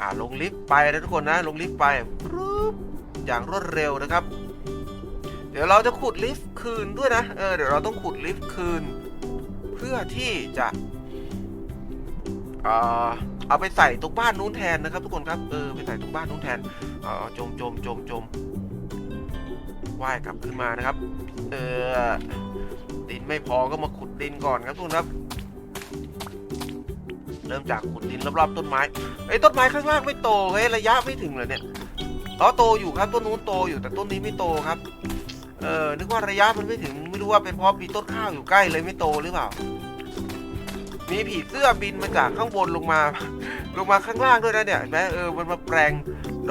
อ่าลงลิฟต์ไปนะทุกคนนะ ลงลิฟต์ไปปึ๊บอย่างรวดเร็วนะครับ เดี๋ยวเราจะขุดลิฟต์คืนด้วยนะเออเดี๋ยวเราต้องขุดลิฟต์คืน เพื่อที่จะอ่าเอาไปใส่ตรงบ้านนู้นแทนนะครับทุกคนครับเออไปใส่ตรงบ้านนู้นแทนเออจมจมจมจมว่ายกลับขึ้นมานะครับ เออดินไม่พอก็มาขุดดินก่อนครับทุกคนครับ เริ่มจากขุดดินรอบๆต้นไม้ไอ้ยต้นไม้ข้างล่างไม่โตเฮ้ยระยะไม่ถึงเลยเนี่ยอ๋อโตอยู่ครับต้นนู้นโตอยู่แต่ต้นนี้ไม่โตครับ เออนึกว่าระยะมันไม่ถึงไม่รู้ว่าเป็นเพราะมีต้นข้าวอยู่ใกล้เลยไม่โตหรือเปล่า มีผีเสื้อบินมาจากข้างบนลงมา ลงมาข้างล่างด้วยนะเนี่ยเห็นไหมเออมันมาแปลง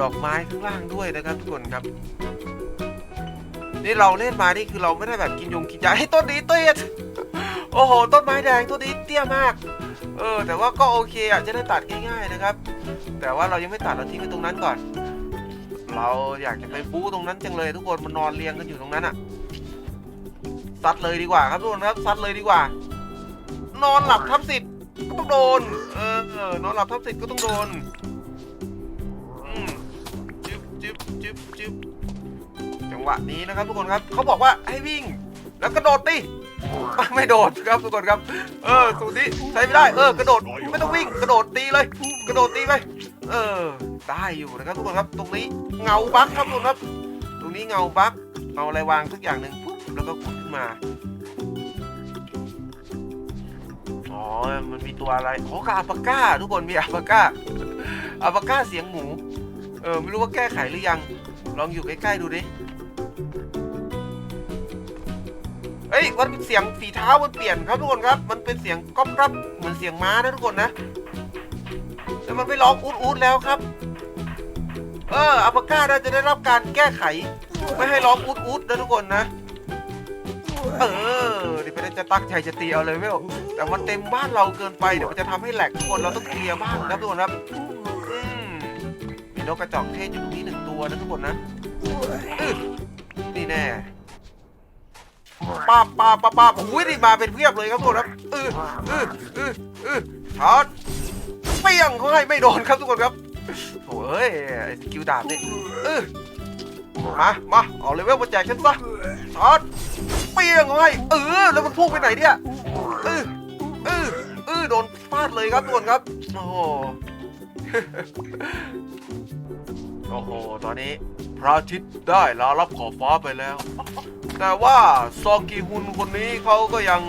ดอกไม้ข้างล่างด้วยนะครับทุกคนครับนี่เราเล่นมานี่คือเราไม่ได้แบบกินยงกินยาให้ต้นนี้เตี้ยโอ้โห ต้นไม้แดงต้นนี้เตี้ยมาก เออ แต่ว่าก็โอเคอะจะได้ตัดง่ายๆนะครับ แต่ว่าเรายังไม่ตัดเราทิ้งไว้ตรงนั้นก่อน เราอยากจะไปบู๊ตรงนั้นจังเลย ทุกคนมันนอนเรียงกันอยู่ตรงนั้นอะซัดเลยดีกว่าครับทุกคนครับซัดเลยดีกว่า นอนหลับทับสิทธิ์ก็ต้องโดน เออ นอนหลับทับสิทธิ์ก็ต้องโดนจึ๊บจึ๊บจึ๊บจึ๊บจังหวะนี้นะครับทุกคนครับเขาบอกว่าให้วิ่ง แล้วกระโดดดิไม่โดดครับทุกคนครับ เออสูตรนี้ใช้ไม่ได้ เออกระโดดไม่ต้องวิ่งกระโดดตีเลย กระโดดตีไปเออได้อยู่นะครับทุกคนครับ ตรงนี้เงาบั๊กครับทุกคนครับ ตรงนี้เงาบั๊กเอาอะไรวางสักอย่างหนึ่งปุ๊บแล้วก็ขุดขึ้นมาอ๋อมันมีตัวอะไรโอ๋อกับอัปก้า ทุกคนมีอัปก้าอัปก้าเสียงหมูเออไม่รู้ว่าแก้ไขหรือยัง ลองอยู่ใกล้ๆดูดิ เอ้ยมันเป็นเสียงฝีเท้ามันเปลี่ยนครับทุกคนครับ มันเป็นเสียงก๊อบรับเหมือนเสียงม้านะทุกคนนะแต่มันไม่ร้องอูดอูดแล้วครับ เอออัลปาก้าน่าจะได้รับการแก้ไข ไม่ให้ร้องอูดอูดนะทุกคนนะเออดิเป็นจะตั้งใจจะตีเอาเลยเวลแต่มันเต็มบ้านเราเกินไปเดี๋ยวมันจะทำให้แหลกทุกคนเราต้องเคลียร์บ้านครับทุกคนครับมีนกกระจอกเทศอยู่ตรงนี้หนึ่งตัวนะทุกคนนะนี่แน่ ป้าบป้าบป้าบป้าบอุ้ยนี่มาเป็นเพียบเลยครับทุกคนครับเออเออเออเออช็อตเปี้ยงเขาให้ไม่โดนครับทุกคนครับโอ้ยไอ้สกิลดาบนี่เออมา มาเอาเลเวลมาแจกฉันซะช็อตเปี้ยงเขาให้เออ แล้วมันพุ่งไปไหนเนี่ยเออเออเออโดนฟาดเลยครับทุกคนครับโอ้โหโอ้โห ตอนนี้พระอาทิตย์ได้ลารับขอบฟ้าไปแล้ว แต่ว่าซองกีฮุนคนนี้เขาก็ยัง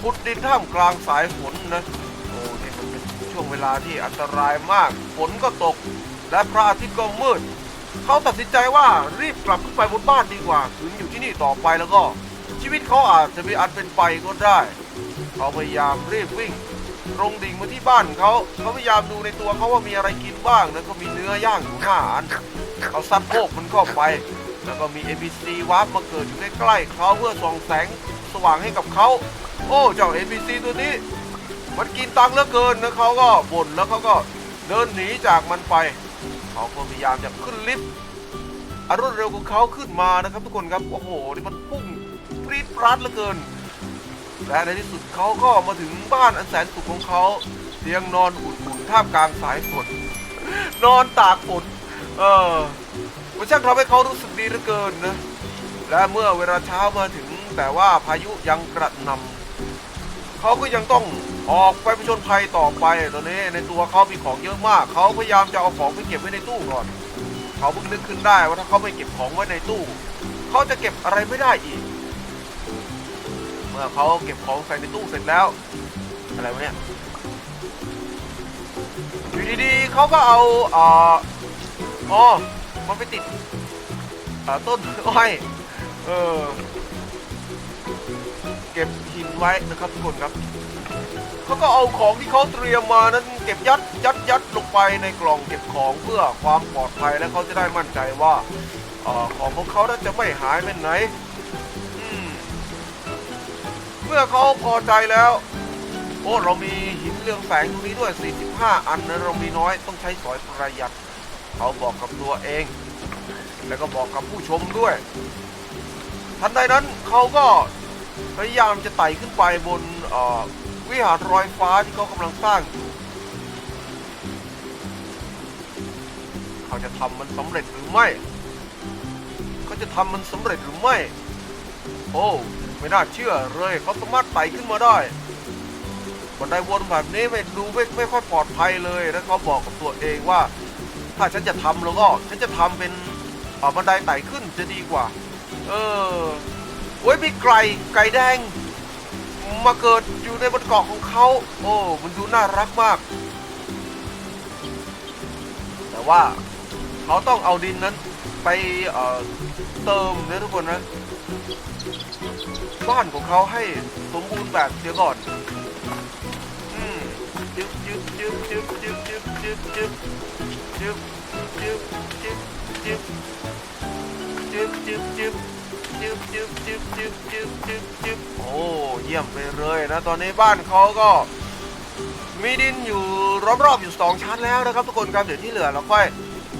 ขุดดินท่ามกลางสายฝนนะโอ้นี่มันเป็นช่วงเวลาที่อันตรายมาก ฝนก็ตก และพระอาทิตย์ก็มืด เขาตัดสินใจว่ารีบกลับขึ้นไปบนบ้านดีกว่าถึงอยู่ที่นี่ต่อไปแล้วก็ ชีวิตเขาอาจจะมีอันเป็นไปก็ได้ เขาพยายามรีบวิ่งตรงดิ่งมาที่บ้านเขาเขาพยายามดูในตัวเขาว่ามีอะไรกินบ้างแล้วก็มีเนื้อย่างอยู่ห้าอันเขาซัดโคกมันเข้าไป แล้วก็มี NPC วาร์ปมาเกิดอยู่ใกล้ๆเขาเพื่อส่องแสงสว่างให้กับเขา โอ้เจ้า NPC ตัวนี้ มันกินตังค์เหลือเกินนะเขาก็บ่นแล้วเขาก็เดินหนีจากมันไปเขาก็พยายามจะขึ้นลิฟต์อารวดเร็วของเขาขึ้นมานะครับทุกคนครับโอ้โหนี่มันพุ่งปรี๊ดปราดเหลือเกินและในที่สุดเขาก็มาถึงบ้านอันแสนสุขของเขาเตียงนอนอุ่นๆท่ามกลางสายฝนนอนตากฝนเออ มันช่างทำให้เขารู้สึกดีเหลือเกินนะ และเมื่อเวลาเช้ามาถึงแต่ว่าพายุยังกระหนำเขาก็ยังต้องออกไปผจญภัยต่อไปตอนนี้ในตัวเขามีของเยอะมาก เขาพยายามจะเอาของไปเก็บไว้ในตู้ก่อน เขาเพิ่งนึกขึ้นได้ว่าถ้าเขาไม่เก็บของไว้ในตู้ เขาจะเก็บอะไรไม่ได้อีก เมื่อเขาเก็บของใส่ในตู้เสร็จแล้ว อะไรวะเนี่ยอยู่ดีๆเขาก็เอาอ๋อ มันไปติดอ่าต้นอ้อยเออเก็บหินไว้นะครับทุกคนครับเขาก็เอาของที่เขาเตรียมมานั้นเก็บยัดยัดยัดลงไปในกล่องเก็บของเพื่อความปลอดภัยและเขาจะได้มั่นใจว่าอของของเขานั้นจะไม่หายไปไหนมเมื่อเขาพอใจแล้ว โอ้เรามีหินเรืองแสงตรงนี้ด้วย 45 อันนะเรามีน้อยต้องใช้สอยประหยัด เขาบอกกับตัวเอง แล้วก็บอกกับผู้ชมด้วย ทันใดนั้นเขาก็พยายามจะไต่ขึ้นไปบนวิหารรอยฟ้าที่เขากำลังสร้างอยู่เขาจะทำมันสำเร็จหรือไม่เขาจะทำมันสำเร็จหรือไม่ โอ้ ไม่น่าเชื่อเลยเขาสามารถไต่ขึ้นมาได้บันไดวนแบบนี้ไม่ดูไม่ไม่ค่อยปลอดภัยเลย แล้วเขาบอกกับตัวเองว่า ถ้าฉันจะทำแล้วก็ฉันจะทำเป็นเอ่อบันไดไต่ขึ้นจะดีกว่า เออโอ้ยมีไก่ไก่แดง มาเกิดอยู่ในบนเกาะของเขา โอ้ มันดูน่ารักมาก แต่ว่าเขาต้องเอาดินนั้นไปเอ่อเติมนะทุกคนนะ บ้านของเขาให้สมบูรณ์แบบเสียก่อน อืมจึ๊บจึ๊บจึ๊บจึ๊บ จึ๊บจึ๊บจึ๊บจึ๊บจึ๊บจึ๊บจึ๊บจึ๊บจึ๊บจึ๊บจึ๊บจึ๊บจึ๊บจึ๊บจึ๊บโอ้เยี่ยมไปเลยนะตอนนี้บ้านเขาก็มีดินอยู่รอบๆอยู่สองชั้นแล้วนะครับทุกคนครับเดี๋ยวที่เหลือเราค่อย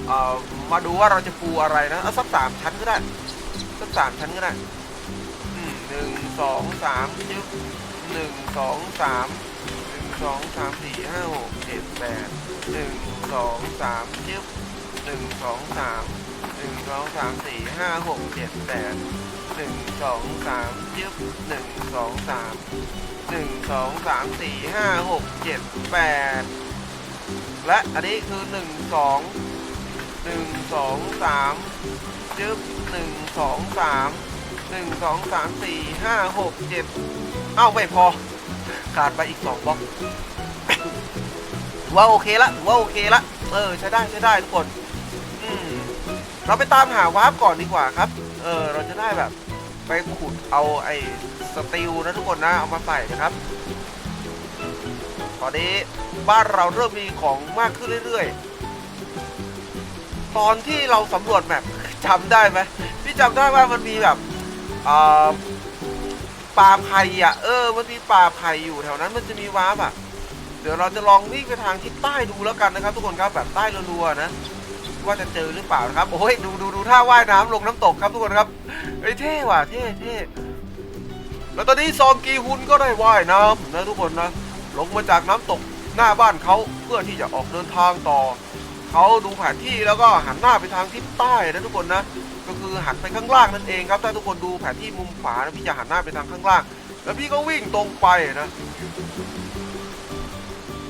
เอ่อมาดูว่าเราจะปูอะไรนะเอาสักสามชั้นก็ได้สักสามชั้นก็ได้หนึ่งสองสามจึ๊บหนึ่งสองสามหนึ่งสองสามสี่ห้าหกเจ็ดแปด หนึ่งสองสามจึ๊บหนึ่งสองสามหนึ่งสองสามสี่ห้าหกเจ็ดแปดหนึ่งสองสามจึ๊บหนึ่งสองสามหนึ่งสองสามสี่ห้าหกเจ็ดแปดและอันนี้คือหนึ่งสองหนึ่งสองสามจึ๊บหนึ่งสองสามหนึ่งสองสามสี่ห้าหกเจ็ดเอ้าไม่พอ ขาดไปอีกสองบล็อก ว่าโอเคละถือว่าโอเคละเออใช้ได้ใช้ได้ทุกคนอืมเราไปตามหาวาร์ปก่อนดีกว่าครับ เออเราจะได้แบบ ไปขุดเอาไอ้สติลนะทุกคนนะเอามาใส่นะครับ ตอนนี้บ้านเราเริ่มมีของมากขึ้นเรื่อยๆ ตอนที่เราสำรวจแมปจำได้ไหมพี่จำได้ว่ามันมีแบบอ่ป่าไผ่อะ เออ มันมีป่าไผ่อยู่แถวนั้นมันจะมีวาร์ปอะ ดี๋ยวเราจะลองวิ่งไปทางทิศใต้ดูแล้วกันนะครับ ทุกคนครับแบบใต้รัวๆนะว่าจะเจอหรือเปล่านะครับ โอ้ยดูดูดูท่าว่ายน้ำลงน้ำตกครับทุกคนครับเอ้ยเท่ว่ะเท่เท่แล้วตอนนี้ซองกีฮุนก็ได้ว่ายน้ำนะทุกคนนะลงมาจากน้ำตกหน้าบ้านเขาเพื่อที่จะออกเดินทางต่อเขาดูแผนที่แล้วก็หันหน้าไปทางทิศใต้นะทุกคนนะก็คือหันไปข้างล่างนั่นเองครับถ้าทุกคนดูแผนที่มุมขวานะพี่จะหันหน้าไปทางข้างล่าง แล้วพี่ก็วิ่งตรงไปนะ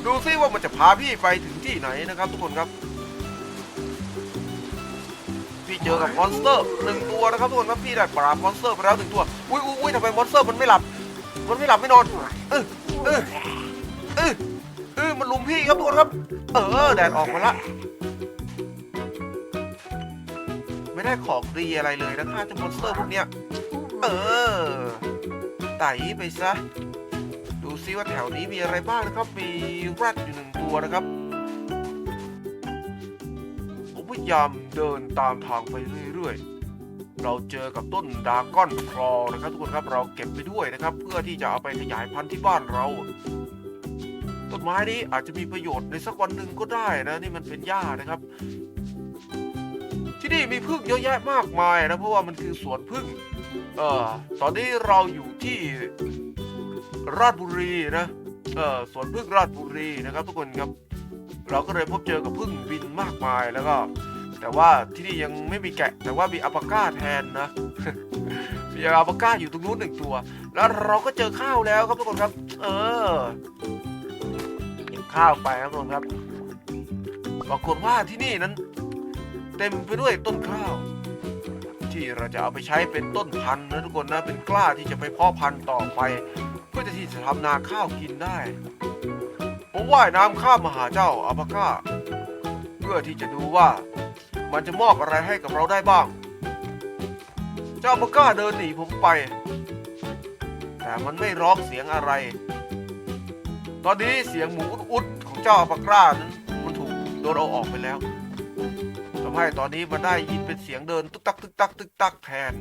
ดูซิว่ามันจะพาพี่ไปถึงที่ไหนนะครับทุกคนครับ พี่เจอกับมอนสเตอร์หนึ่งตัวนะครับทุกคนครับพี่ได้ปราบมอนสเตอร์ไปแล้วหนึ่งตัว อุ้ยอุ้ยทำไมมอนสเตอร์มันไม่หลับ มันไม่หลับไม่นอน เออเออเออเออมันลุมพี่ครับทุกคนครับ เออแดดออกมาละไม่ได้ของดีอะไรเลยนะค่าจะมอนสเตอร์พวกเนี้ย เออไต่ไปซะ ซิว่าแถวนี้มีอะไรบ้างนะครับ มีแรดอยู่หนึ่งตัวนะครับ ผมพยายามเดินตามทางไปเรื่อยๆ เราเจอกับต้นดาก้อนคลอนะครับ ทุกคนครับ เราเก็บไปด้วยนะครับ เพื่อที่จะเอาไปขยายพันธุ์ที่บ้านเรา ต้นไม้นี้อาจจะมีประโยชน์ในสักวันหนึ่งก็ได้นะ นี่มันเป็นหญ้านะครับ ที่นี่มีพึ่งเยอะแยะมากมายนะ เพราะว่ามันคือสวนพึ่ง เอ่อ ตอนนี้เราอยู่ที่ ราชบุรีนะเออสวนพึ่งราชบุรีนะครับ ทุกคนครับ เราก็เลยพบเจอกับพึ่งบินมากมายแล้วก็ แต่ว่าที่นี่ยังไม่มีแกะ แต่ว่ามีอัปก้าแทนนะมีอัปก้าอยู่ตรงนู้นหนึ่งตัว แล้วเราก็เจอข้าวแล้วครับทุกคนครับ เออเก็บข้าวไปครับทุกคนครับปรากฏว่าที่นี่นั้น เต็มไปด้วยต้นข้าวที่เราจะเอาไปใช้เป็นต้นพันธุ์นะทุกคนนะเป็นกล้าที่จะไปเพาะพันธุ์ต่อไป เพื่อที่จะทำนาข้าวกินได้ผมว่ายน้ำข้ามมาหาเจ้าอัลปาก้า เพื่อที่จะดูว่ามันจะมอบอะไรให้กับเราได้บ้าง เจ้าอัลปาก้าเดินหนีผมไป แต่มันไม่ร้องเสียงอะไร ตอนนี้เสียงหมูอุดๆของเจ้าอัลปาก้านั้นมันถูกโดนเอาออกไปแล้วทำให้ตอนนี้มันได้ยินเป็นเสียงเดินตึกตักตึกตักตึกตักแทน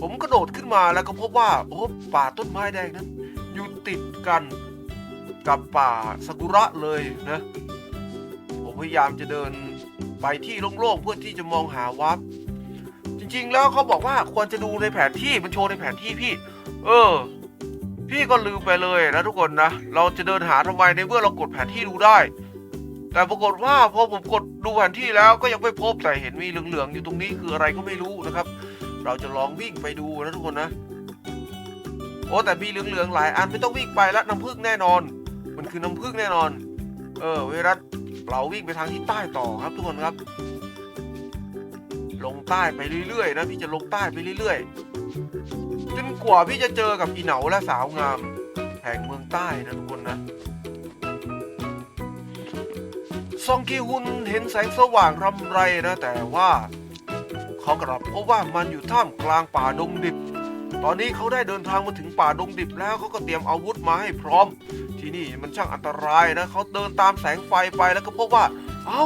ผมกระโดดขึ้นมาแล้วก็พบว่าโอ้ป่าต้นไม้แดงนั้นอยู่ติดกันกับป่าซากุระเลยนะ ผมพยายามจะเดินไปที่โล่งๆเพื่อที่จะมองหาวับจริงๆแล้วเขาบอกว่าควรจะดูในแผนที่มันโชว์ในแผนที่พี่ เออ พี่ก็ลืมไปเลยนะทุกคนนะเราจะเดินหาทำไมในเมื่อเรากดแผนที่ดูได้แแต่ปรากฏว่าพอผมกดดูแผนที่แล้วก็ยังไม่พบแต่เห็นมีเหลืองๆอยู่ตรงนี้คืออะไรก็ไม่รู้นะครับ เราจะลองวิ่งไปดูนะทุกคนนะ โอ้แต่มีเหลืองๆหลายอันไม่ต้องวิ่งไปล้วน้ำผึ้งแน่นอน มันคือน้ำผึ้งแน่นอน เออเวลาเราวิ่งไปทางที่ใต้ต่อครับทุกคนครับ ลงใต้ไปเรื่อยๆนะพี่จะลงใต้ไปเรื่อยๆจนกว่าพี่จะเจอกับอีเหนาและสาวงามแห่งเมืองใต้นะทุกคนนะซองกีฮุนเห็นแสงสว่างรำไรนะ แต่ว่า เขากลับพบว่ามันอยู่ท่ามกลางป่าดงดิบ ตอนนี้เขาได้เดินทางมาถึงป่าดงดิบแล้วเขาก็เตรียมอาวุธมาให้พร้อม ที่นี่มันช่างอันตรายนะเขาเดินตามแสงไฟไปแล้วก็พบว่า เอ้า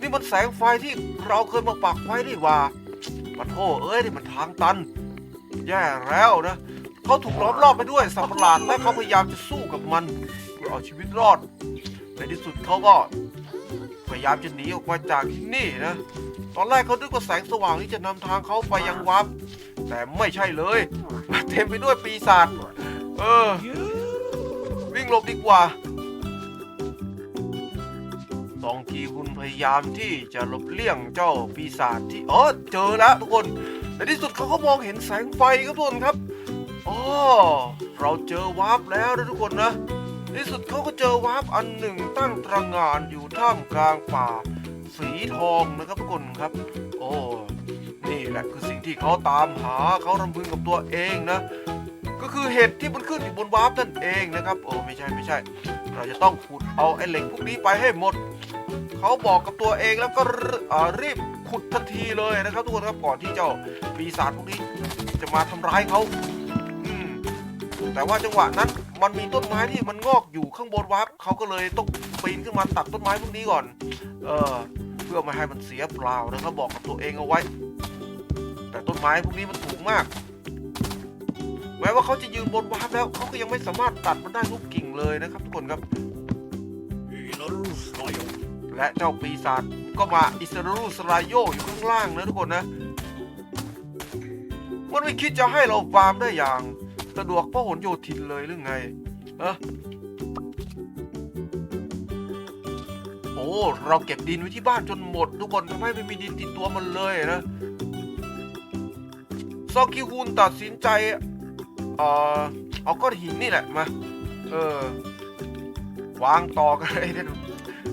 นี่มันแสงไฟที่เราเคยมาปักไว้นี่ว่าปะโทเอ้ยนี่มันทางตัน แย่แล้วนะเขาถูกล้อมรอบไปด้วยสัตว์ประหลาดและเขาพยายามจะสู้กับมันเพื่อเอาชีวิตรอดในที่สุดเขาก็พยายามจะหนีออกมาจากที่นี่นะ ตอนแรกเขาคิดว่าแสงสว่างที่จะนำทางเขาไปยังวับ แต่ไม่ใช่เลย เต็มไปด้วยปีศาจเออ วิ่งหลบดีกว่าซองกีคุณพยายามที่จะหลบเลี่ยงเจ้าปีศาจที่เออเจอแล้วทุกคน ในที่สุดเขาก็มองเห็นแสงไฟครับทุกคนครับอ๋อเราเจอวาร์ปแล้วนะทุกคนนะในที่สุดเขาก็เจอวาร์ปอันหนึ่งตั้งตระงานอยู่ท่ามกลางป่า สีทองนะครับทุกคนครับ โอ้นี่แหละคือสิ่งที่เขาตามหาเขารำพึงกับตัวเองนะ ก็คือเห็ดที่มันขึ้นอยู่บนวาร์ปนั่นเองนะครับโอ้ไม่ใช่ไม่ใช่ เราจะต้องขุดเอาไอ้เหล็กพวกนี้ไปให้หมดเขาบอกกับตัวเองแล้วก็รีบขุดทันทีเลยนะครับทุกคนครับก่อนที่เจ้าปีศาจพวกนี้จะมาทำร้ายเขาอืมแต่ว่าจังหวะนั้นมันมีต้นไม้ที่มันงอกอยู่ข้างบนวับเขาก็เลยต้องปีนขึ้นมาตัดต้นไม้พวกนี้ก่อน เออ เพื่อไม่ให้มันเสียเปล่านะครับบอกกับตัวเองเอาไว้ แต่ต้นไม้พวกนี้มันสูงมาก แม้ว่าเขาจะยืนบนวับแล้วเขาก็ยังไม่สามารถตัดมันได้ทุกกิ่งเลยนะครับทุกคนครับ และเจ้าปีศาจก็มาอิสรารูสรายโยอยู่ข้างล่างนะทุกคนนะมันไม่คิดจะให้เราฟาร์มได้อย่าง สะดวกพหลโยธินเลยหรือไงเอะโอ้ เราเก็บดินไว้ที่บ้านจนหมด ทุกคนทำให้ไม่มีดินติดตัวมันเลยนะซอกิฮุนตัดสินใจเออเอาก้อนหินนี่แหละมา เออ วางต่อกันเลยเนี่ย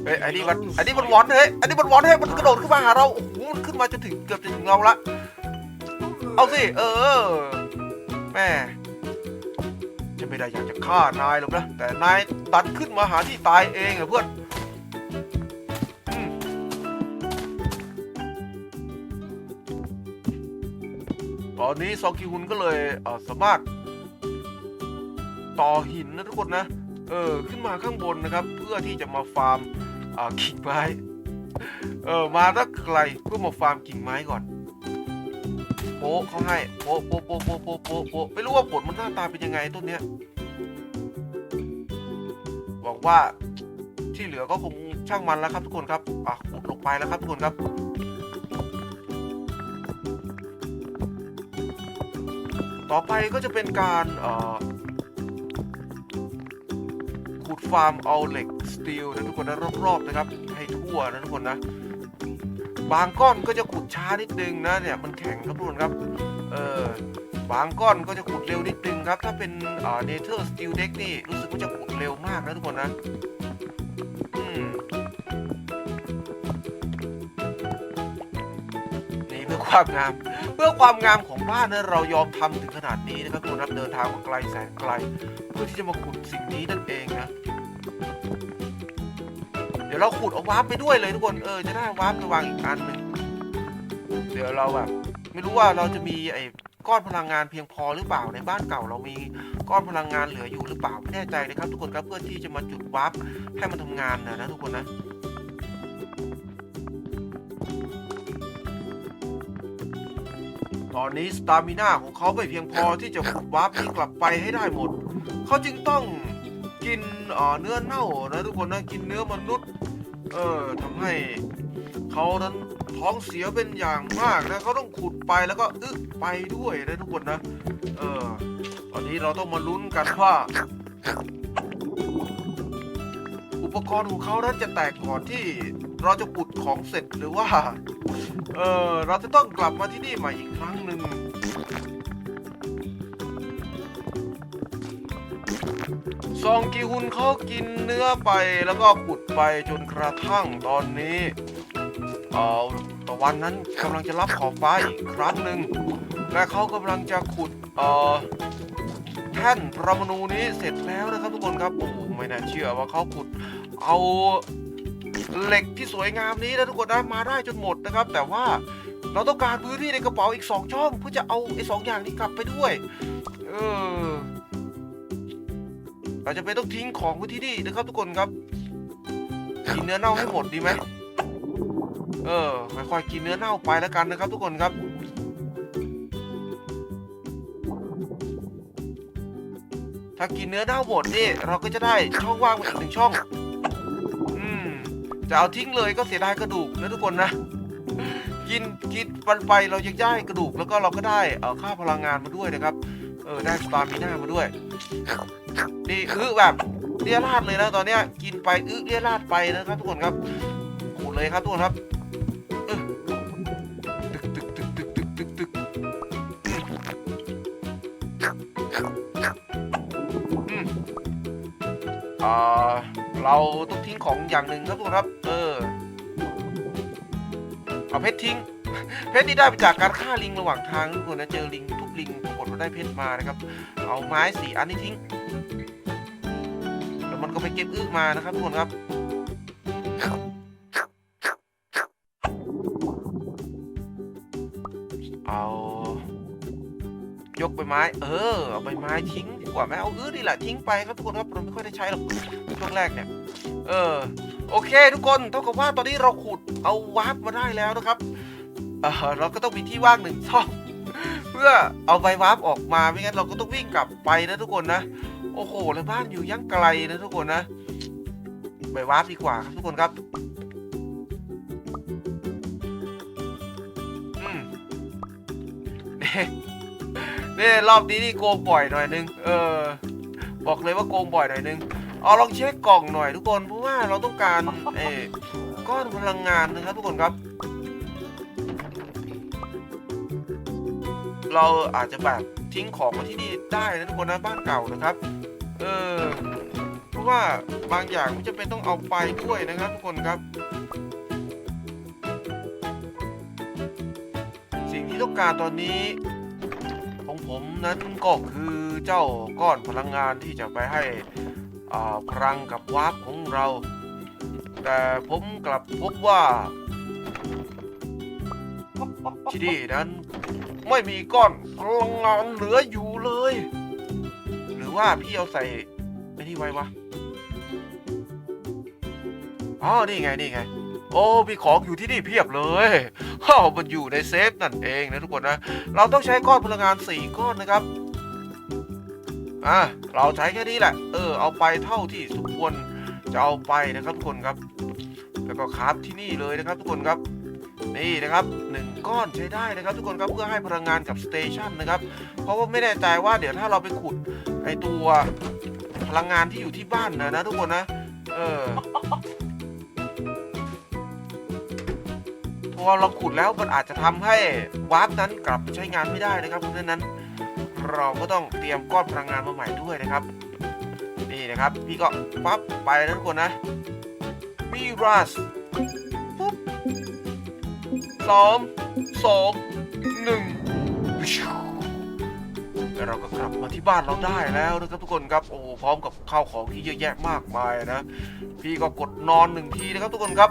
เฮ้ยอันนี้มันไอันนี้มันวอนเฮ้ยอันนี้มันวอนเฮ้ยมันกระโดดขึ้นมาหาเราโอ้โหมันขึ้นมาจนถึงเกือบจะถึงเราละเอาสิเออแม่จะไม่ได้อยากจะฆ่านายหรอกนะแต่นายตัดขึ้นมาหาที่ตายเองอะเพื่อน ตอนนี้ซองกิฮุนก็เลยเสามารถต่อหินนะทุกคนนะเออขึ้นมาข้างบนนะครับ เพื่อที่จะมาฟาร์มกิ่งไม้เออมาตั้งไกลเพื่อมาฟาร์มกิ่งไม้ก่อนโป๊ะเขาให้โป๊โป๊ะโป๊ะโป๊ะโป๊ะโป๊ะโป๊ะไม่รู้ว่าผลมันหน้าตาเป็นยังไงต้นเนี้ยหวังว่าที่เหลือก็คงช่างมันแล้วครับทุกคนครับอะขุดลงไปแล้วครับทุกคนครับ ต่อไปก็จะเป็นการขุดฟาร์มเอาเหล็กสตีลนะทุกคนนะรอบๆนะครับ ให้ทั่วนะทุกคนนะ บางก้อนก็จะขุดช้านิดนึงนะเนี่ยมันแข็งครับทุกคนครับเออบางก้อนก็จะขุดเร็วนิดนึงครับ ถ้าเป็นเอ่อเนเธอร์สตีลเด็กนี่รู้สึกว่าจะขุดเร็วมากนะทุกคนนะ ความงาม เพื่อความงามของบ้านนะเรายอมทำถึงขนาดนี้นะครับทุกคนครับเดินทางมาไกลแสนไกล เพื่อที่จะมาขุดสิ่งนี้นั่นเองนะเดี๋ยวเราขุดเอาวาร์ปไปด้วยเลยทุกคนเออจะได้วาร์ปไปวางอีกอันหนึ่งเดี๋ยวเราแบบไม่รู้ว่าเราจะมีไอ้ก้อนพลังงานเพียงพอหรือเปล่าในบ้านเก่าเรามีก้อนพลังงานเหลืออยู่หรือเปล่าไม่แน่ใจนะครับ ทุกคนครับเพื่อที่จะมาจุดวาร์ปให้มันทำงานนะนะทุกคนนะ ตอนนี้สตามิน่าของเขาไม่เพียงพอที่จะขุดวาร์ปนี้กลับไปให้ได้หมด เขาจึงต้องกินเอ่อเนื้อเน่านะทุกคนนะกินเนื้อมนุษย์ เออทำให้เขานั้นท้องเสียเป็นอย่างมากนะเขาต้องขุดไปแล้วก็อึะไปด้วยนะทุกคนนะ เออ ตอนนี้เราต้องมาลุ้นกันว่า อุปกรณ์ของเขานั้นจะแตกก่อนที่เราจะปุดของเสร็จหรือว่า เออเราจะต้องกลับมาที่นี่ใหม่อีกครั้งหนึ่งซองกีฮุนเขากินเนื้อไปแล้วก็ปุดไปจนกระทั่งตอนนี้เออตะวันนั้นกำลังจะรับขอบฟ้าอีกครั้งหนึ่งและเขากำลังจะขุดเออแท่นประมาณูนี้เสร็จแล้วนะครับทุกคนครับโอ้ไม่น่าเชื่อว่าเขาขุดเอา เหล็กที่สวยงามนี้นะทุกคนนะมาได้จนหมดนะครับ แต่ว่าเราต้องการพื้นที่ในกระเป๋าอีกสองช่อง เพื่อจะเอาไอ้สองอย่างนี้กลับไปด้วย เออเราจะไปต้องทิ้งของไว้ที่นี่นะครับทุกคนครับ กินเนื้อเน่าให้หมดดีไหมเออค่อยๆกินเนื้อเน่าไปแล้วกันนะครับ ทุกคนครับถ้ากินเนื้อเน่าหมดนี่เราก็จะได้ช่องว่างอีกหนึ่งช่อง จะเอาทิ้งเลยก็เสียดายกระดูกนะทุกคนนะ กินกินปันไปเรายังได้กระดูกแล้วก็เราก็ได้เออค่าพลังงานมาด้วยนะครับเออได้สตาร์มีหน้ามาด้วยนี่อื้อแบบเลี่ยราดเลยนะตอนเนี้ยกินไปอื้อเลี่ยราดไปนะครับทุกคนครับขูดเลยครับทุกคนครับเออตึกตึกตึกตึกตึกตึกตึกอืมอ่าเราต้องทิ้งของอย่างหนึ่งครับทุกคนครับ เอาเพชรทิ้ง เพชรที่ได้มาจากการฆ่าลิงระหว่างทางทุกคนนะเจอลิงทุบลิงปรากฏว่าได้เพชรมานะครับ เอาไม้สี่อันนี้ทิ้ง แล้วมันก็ไปเก็บอึมานะครับทุกคนครับเอายกใบไม้ เออเอาใบไม้ทิ้งดีกว่าไหมเอาอื้อดีแหละทิ้งไปครับทุกคนครับเราไม่ค่อยได้ใช้หรอกช่วงแรกเนี่ย เออ โอเค ทุกคนเท่ากับว่าตอนนี้เราขุดเอาวาร์ปมาได้แล้วนะครับเเราก็ต้องมีที่ว่างหนึ่งช่อง เพื่อเอาใบวาร์ปออกมาไม่งั้นเราก็ต้องวิ่งกลับไปนะทุกคนนะ โอ้โหแล้วบ้านอยู่ยังไกลนะทุกคนนะใบวาร์ปดีกว่าครับทุกคนครับอืมนี่นี่รอบนี้นี่โกงบ่อยหน่อยนึง เออ บอกเลยว่าโกงบ่อยหน่อยนึง เอาลองเช็คกล่องหน่อยทุกคนเพราะว่าเราต้องการเออก้อนพลังงานนะครับทุกคนครับ เราอาจจะแบบทิ้งของมาที่นี่ได้นะทุกคนนะบ้านเก่านะครับเออเพราะว่าบางอย่างไม่จำเป็นต้องเอาไปด้วยนะครับ ทุกคนครับ สิ่งที่ต้องการตอนนี้ของผมนั้นก็คือเจ้าก้อนพลังงานที่จะไปให้ อ่าพลังกับวาร์ปของเรา แต่ผมกลับพบว่า ที่นี่นั้นไม่มีก้อนพลังงานเหลืออยู่เลย หรือว่าพี่เอาใส่ไอ้นี่ไว้วะอ๋อนี่ไงนี่ไง โอ้มีของอยู่ที่นี่เพียบเลยฮ่ามันอยู่ในเซฟนั่นเองนะทุกคนนะ เราต้องใช้ก้อนพลังงานสี่ก้อนนะครับ อะเราใช้แค่นี้แหละ เออ เอาไปเท่าที่สมควรจะเอาไปนะครับทุกคนครับ แล้วก็คราฟที่นี่เลยนะครับทุกคนครับ นี่นะครับหนึ่งก้อนใช้ได้นะครับ ทุกคนครับเพื่อให้พลังงานกับสเตชันนะครับ เพราะว่าไม่แน่ใจว่าเดี๋ยวถ้าเราไปขุดไอตัวพลังงานที่อยู่ที่บ้านนะนะทุกคนนะ เออพอเราขุดแล้วมันอาจจะทำให้วาร์ปนั้นกลับใช้งานไม่ได้นะครับเพราะฉะนั้น เราก็ต้องเตรียมก้อนพลังงานมาใหม่ด้วยนะครับ นี่นะครับ พี่ก็ปั๊บไปนะทุกคนนะมีรัสปุ๊บสามสองหนึ่งแล้วเราก็กลับมาที่บ้านเราได้แล้วนะครับทุกคนครับโอ้พร้อมกับข้าวของที่เยอะแยะมากมายนะ พี่ก็กดนอนหนึ่งทีนะครับทุกคนครับ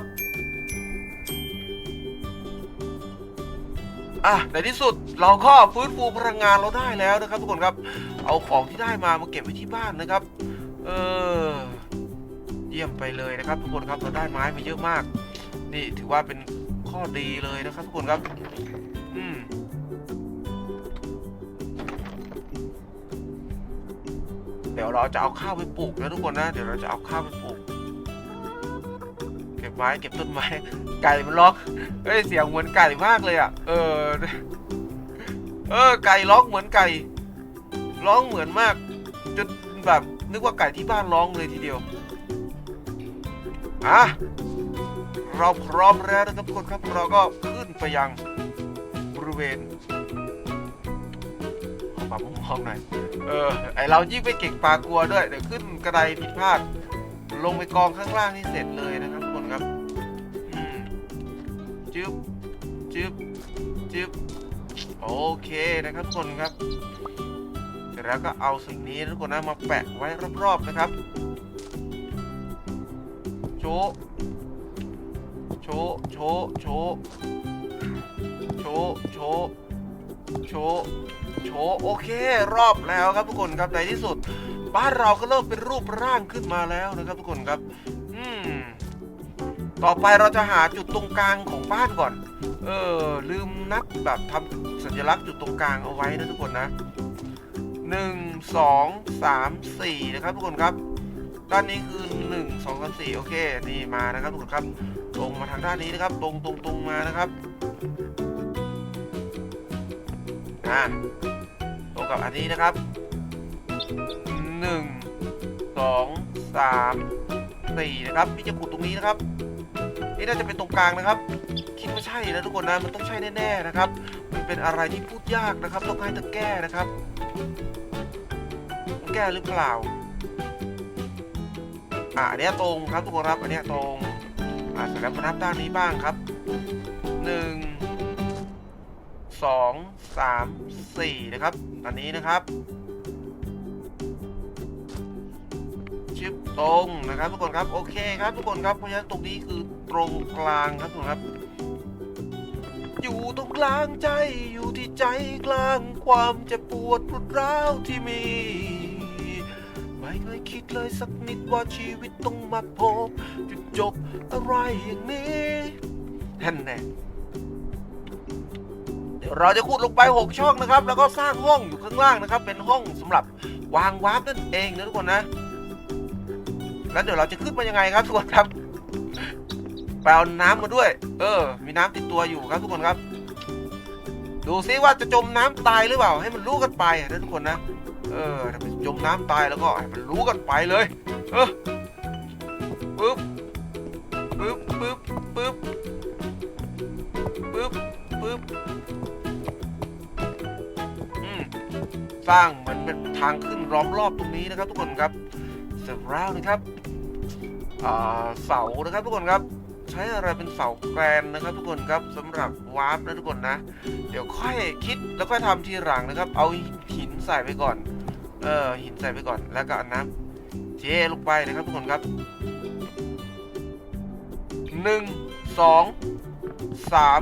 อะในที่สุดเราก็ฟื้นฟูพลังงานเราได้แล้วนะครับ ทุกคนครับ เอาของที่ได้มามาเก็บไว้ที่บ้านนะครับ เออเยี่ยมไปเลยนะครับ ทุกคนครับเราได้ไม้มาเยอะมาก นี่ถือว่าเป็นข้อดีเลยนะครับ ทุกคนครับ อืมเดี๋ยวเราจะเอาข้าวไปปลูกนะทุกคนนะ เดี๋ยวเราจะเอาข้าวไป ม้เก็บต้นไม้ ไก่มันร้องเฮ้ยเสียงเหมือนไก่มากเลยอะ เออ เออ ไก่ร้องเหมือนไก่ร้องเหมือนมากจนแบบนึกว่าไก่ที่บ้านร้องเลยทีเดียวอะเราพร้อมแล้วนะครับทุกคนครับเราก็ขึ้นไปยังบริเวณขอปรับมุมมองหน่อยเออไอเรายิ่งไปเก่งปลากลัวด้วยเดี๋ยวขึ้นกระไดผิดพลาดลงไปกองข้างล่างนี่เสร็จเลยนะ จึ๊บจึ๊บจึ๊บโอเคนะครับทุกคนครับเสร็จแล้วก็เอาสิ่งนี้ทุกคนนะมาแปะไว้รอบๆนะครับ โชว์โชว์โชว์โชว์โชว์โชว์โชว์โชโอเค รอบแล้วครับทุกคนครับในที่สุด บ้านเราก็เริ่มเป็นรูปร่างขึ้นมาแล้วนะครับทุกคนครับ ต่อไปเราจะหาจุดตรงกลางของบ้านก่อน เออ ลืมนับแบบทำสัญลักษณ์จุดตรงกลางเอาไว้นะทุกคนนะหนึ่งสองสามสี่นะครับทุกคนครับ ด้านนี้คือหนึ่งสองสามสี่โอเค นี่มานะครับทุกคนครับ ตรงมาทางด้านนี้นะครับ ตรงตรงตรงมานะครับอ่าตรงกับอันนี้นะครับหนึ่งสองสามสี่นะครับพี่จะขุดตรงนี้นะครับ นี่น่าจะเป็นตรงกลางนะครับ คิดว่าใช่นะทุกคนนะ มันต้องใช่แน่ๆนะครับ มันเป็นอะไรที่พูดยากนะครับ ต้องให้ตะแก้นะครับ แก้หรือเปล่า อะอันเนี้ยตรงครับทุกคนครับ อันเนี้ยตรง อะเสร็จแล้วมานับด้านนี้บ้างครับหนึ่งสองสามสี่นะครับ อันนี้นะครับชิปตรงนะครับทุกคนครับโอเคครับทุกคนครับเพราะฉะนั้นตรงนี้คือ ตรงกลางครับทุกคนครับ อยู่ตรงกลางใจอยู่ที่ใจกลางความเจ็บปวดรุดร้าวที่มี ไม่เคยคิดเลยสักนิดว่าชีวิตต้องมาพบจุดจบอะไรอย่างนี้ท่านแน่เดี๋ยวเราจะขุดลงไป6ช่องนะครับ แล้วก็สร้างห้องอยู่ข้างล่างนะครับ เป็นห้องสำหรับวางวาร์ปนั่นเองนะทุกคนนะแล้วเดี๋ยวเราจะขึ้นมายังไงครับทุกคนครับ ไปเอาน้ำมาด้วย เออ มีน้ำติดตัวอยู่ครับทุกคนครับ ดูซิว่าจะจมน้ำตายหรือเปล่า ให้มันรู้กันไปนะทุกคนนะ เออถ้ามันจมน้ำตายแล้วก็ให้มันรู้กันไปเลย เออปึ๊บปึ๊บปึ๊บปึ๊บปึ๊บปึ๊บอืมสร้างเหมือนเป็นทางขึ้นล้อมรอบตรงนี้นะครับ ทุกคนครับเสร็จแล้วนะครับเสานะครับทุกคนครับ ใช้อะไรเป็นเสาแกรนนะครับ ทุกคนครับสำหรับวาร์ปนะทุกคนนะ เดี๋ยวค่อยคิดแล้วค่อยทำทีหลังนะครับ เอาหินใส่ไปก่อน เออหินใส่ไปก่อน แล้วก็อาน้ำเทลงไปนะครับทุกคนครับหนึ่งสองสาม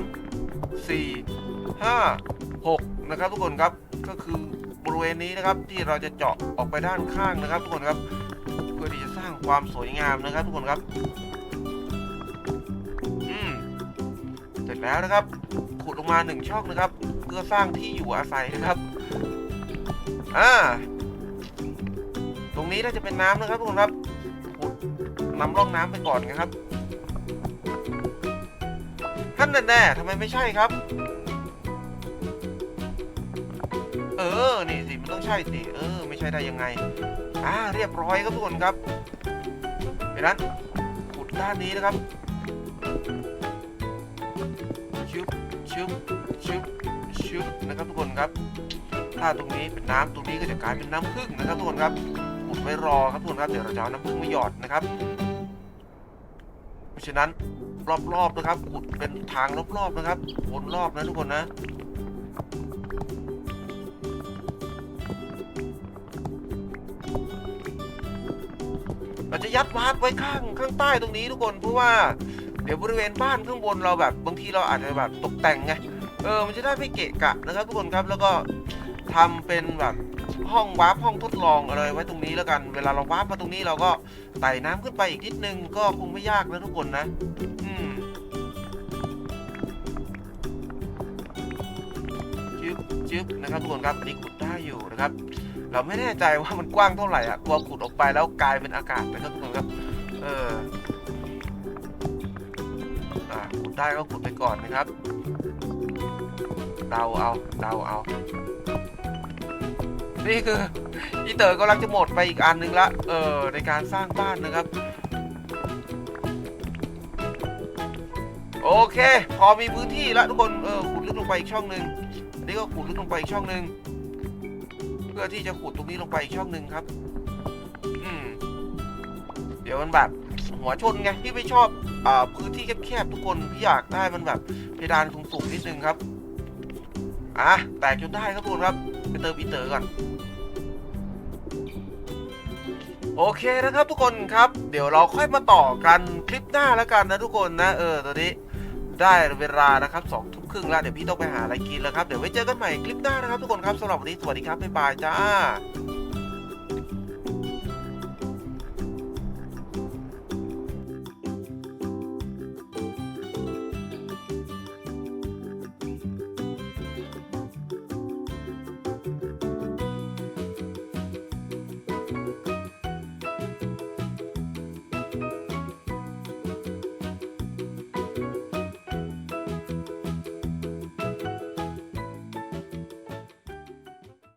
สี่ห้าหกนะครับทุกคนครับก็คือบริเวณนี้นะครับที่เราจะเจาะออกไปด้านข้างนะครับ ทุกคนครับเพื่อที่จะสร้างความสวยงามนะครับ ทุกคนครับ ร็จแล้วนะครับ ขุดลงมาหนึ่งช่องนะครับ เพื่อสร้างที่อยู่อาศัยนะครับ อ่า ตรงนี้น่าจะเป็นน้ำนะครับทุกคนครับขุดนำร่องน้ำไปก่อนนะครับ ท่านแน่ๆทำไมไม่ใช่ครับ เออ นี่สิ มันต้องใช่สิ เออ ไม่ใช่ได้ยังไง อ่า เรียบร้อยครับทุกคนครับดังนั้นขุดด้านนี้นะครับ ชึบชึบชึบนะครับทุกคนครับ ถ้าตรงนี้เป็นน้ำตรงนี้ก็จะกลายเป็นน้ำผึ้งนะครับทุกคนครับขุดไว้รอครับทุกคนครับเดี๋ยวเราจะเอาน้ำผึ้งมาหยอดนะครับ เพราะฉะนั้นรอบๆนะครับขุดเป็นทางรอบๆนะครับวนรอบนะทุกคนนะเราจะยัดวาร์ปไว้ข้างข้างใต้ตรงนี้ทุกคนเพราะว่า ดี๋ยวบริเวณบ้านข้างบนเราแบบบางทีเราอาจจะแบบตกแต่งไงเออมันจะได้ไม่เกะกะนะครับ ทุกคนครับแล้วก็ทำเป็นแบบห้องวาร์ปห้องทดลองอะไรไว้ตรงนี้แล้วกัน เวลาเราวาร์ปมาตรงนี้เราก็ไต่น้ำขึ้นไปอีกนิดนึงก็คงไม่ยากนะทุกคนนะ อืมจึ๊บจึ๊บนะครับทุกคนครับอันนี้ขุดได้อยู่นะครับ เราไม่แน่ใจว่ามันกว้างเท่าไหร่อะกลัวขุดออกไปแล้วกลายเป็นอากาศนะครับทุกคนครับ เออ ขุดได้ก็ขุดไปก่อนนะครับเดาเอาเดาเอา นี่คืออีเตอร์กำลังจะหมดไปอีกอันหนึงละ เออในการสร้างบ้านนะครับ โอเค พอมีพื้นที่แล้วทุกคน เออขุดลึกลงไปอีกช่องหนึ่งอันนี้ก็ขุดลึกลงไปอีกช่องหนึ่งเพื่อที่จะขุดตรงนี้ลงไปอีกช่องหนึ่งครับ อืม เดี๋ยวมันแบบหัวชนไงพี่ไม่ชอบ พื้นที่แคบๆทุกคนพี่อยากได้มันแบบเพดานสูงๆนิดนึงครับอะแตกจนได้ครับทุกคนครับไปเติมอีเตอร์ก่อนโอเคนะครับทุกคนครับ เดี๋ยวเราค่อยมาต่อกันคลิปหน้าแล้วกันนะทุกคนนะเออตอนนี้ได้เวลานะครับสองทุ่มครึ่งแล้วเดี๋ยวพี่ต้องไปหาอะไรกินแล้วครับ เดี๋ยวไว้เจอกันใหม่คลิปหน้านะครับทุกคนครับสำหรับวันนี้สวัสดีครับบ๊ายบายจ้า